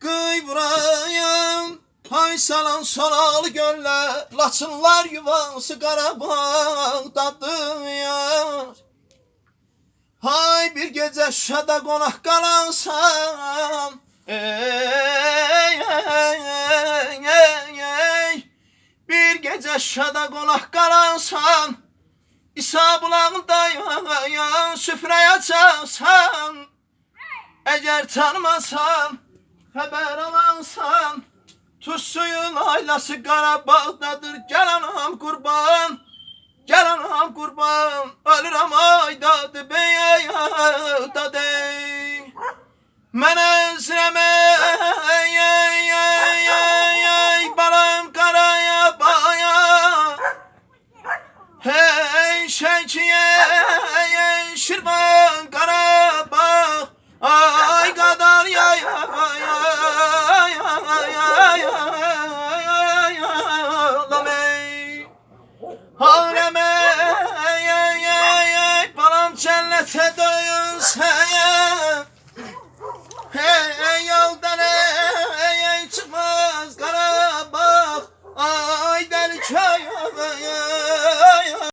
Kıy vurayım Hay salan sonalı göller Laçınlar yuvası Qarabağdadır yar Hay bir gece şada konak kalansan Ey, ey, ey, ey, ey. Bir gece şada konak kalansan İsa bulağında yan süfreye çalsan Eğer tanımasan Haber alansan Tuz suyun aylası Qarabağdadır Gel anam kurban Gel anam kurban. Ölürəm aydadı beyaydadı Mənə özləmə ey, ey, ey, ey, ey, Balam qaraya baya. Hey şekiye ey, Şirvan Qarabağ fedayım sana Hey ey yoldan ey ey çıkmaz Karabağ Ay deli köyüm